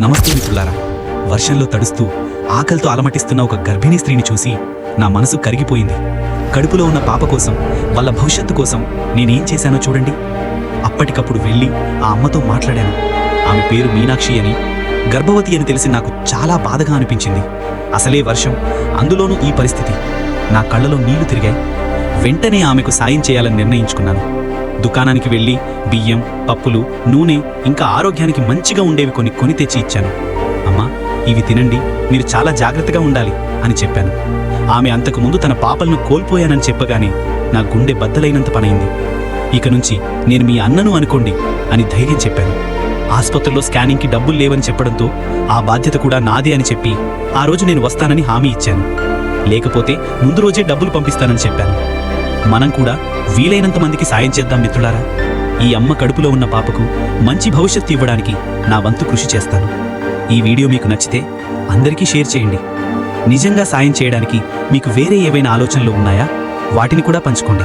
నమస్తే మిత్రులారా. వర్షంలో తడుస్తూ ఆకలితో అలమటిస్తున్న ఒక గర్భిణీ స్త్రీని చూసి నా మనసు కరిగిపోయింది. కడుపులో ఉన్న పాప కోసం వాళ్ళ భవిష్యత్తు కోసం నేనేం చేశానో చూడండి. అప్పటికప్పుడు వెళ్ళి ఆ అమ్మతో మాట్లాడాను. ఆమె పేరు మీనాక్షి అని గర్భవతి అని తెలిసి నాకు చాలా బాధగా అనిపించింది. అసలే వర్షం అందులోనూ ఈ పరిస్థితి. నా కళ్ళలో నీళ్ళు తిరిగాయి. వెంటనే ఆమెకు సాయం చేయాలని నిర్ణయించుకున్నాను. దుకాణానికి వెళ్ళి బియ్యం పప్పులు నూనె ఇంకా ఆరోగ్యానికి మంచిగా ఉండేవి కొన్ని కొని తెచ్చి ఇచ్చాను. అమ్మా ఇవి తినండి మీరు చాలా జాగ్రత్తగా ఉండాలి అని చెప్పాను. ఆమె అంతకుముందు తన పాపలను కోల్పోయానని చెప్పగానే నా గుండె బద్దలైనంత పనైంది. ఇక నుంచి నేను మీ అన్నను అనుకోండి అని ధైర్యం చెప్పాను. ఆసుపత్రిలో స్కానింగ్కి డబ్బులు లేవని చెప్పడంతో ఆ బాధ్యత కూడా నాదే అని చెప్పి ఆ రోజు నేను వస్తానని హామీ ఇచ్చాను. లేకపోతే ముందు రోజే డబ్బులు పంపిస్తానని చెప్పాను. మనం కూడా వీలైనంత మందికి సాయం చేద్దాం మిత్రులారా. ఈ అమ్మ కడుపులో ఉన్న పాపకు మంచి భవిష్యత్తు ఇవ్వడానికి నా వంతు కృషి చేస్తాను. ఈ వీడియో మీకు నచ్చితే అందరికీ షేర్ చేయండి. నిజంగా సాయం చేయడానికి మీకు వేరే ఏవైనా ఆలోచనలు ఉన్నాయా? వాటిని కూడా పంచుకోండి.